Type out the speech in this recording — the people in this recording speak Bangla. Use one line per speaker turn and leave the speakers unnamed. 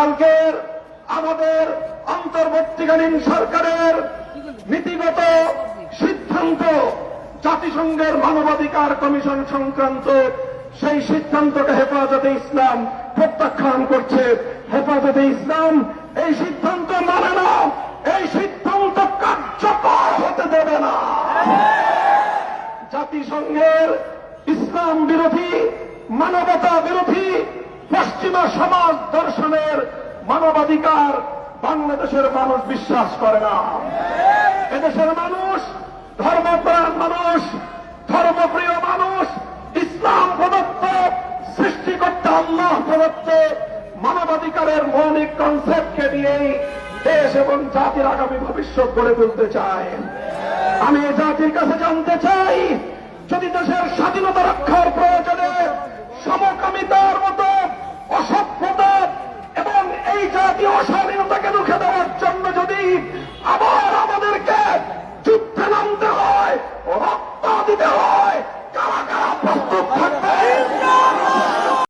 গতকালকের আমাদের অন্তর্বর্তীকালীন সরকারের নীতিগত সিদ্ধান্ত, জাতিসংঘের মানবাধিকার কমিশন সংক্রান্ত সেই সিদ্ধান্তকে হেফাজতে ইসলাম প্রত্যাখ্যান করছে। হেফাজতে ইসলাম এই সিদ্ধান্ত মানে না, এই সিদ্ধান্ত কার্যকর হতে দেবে না। জাতিসংঘের ইসলাম বিরোধী, মানবতা বিরোধী পশ্চিমা সমাজ দর্শনের মানবাধিকার বাংলাদেশের মানুষ বিশ্বাস করে না। এদেশের মানুষ ধর্মপ্রাণ মানুষ, ধর্মপ্রিয় মানুষ, ইসলাম প্রদত্ত, সৃষ্টিকর্তা আল্লাহ প্রদত্ত মানবাধিকারের মৌলিক কনসেপ্টকে নিয়েই দেশ এবং জাতির আগামী ভবিষ্যৎ গড়ে তুলতে চায়। আমি জাতির কাছে জানতে চাই, যদি দেশের স্বাধীনতা রক্ষার এই অস্বাধীনতাকে রুখে দেওয়ার জন্য যদি আবার আমাদেরকে যুদ্ধে নামতে হয়, রক্ত দিতে হয়, কারা কারা প্রস্তুত থাকবে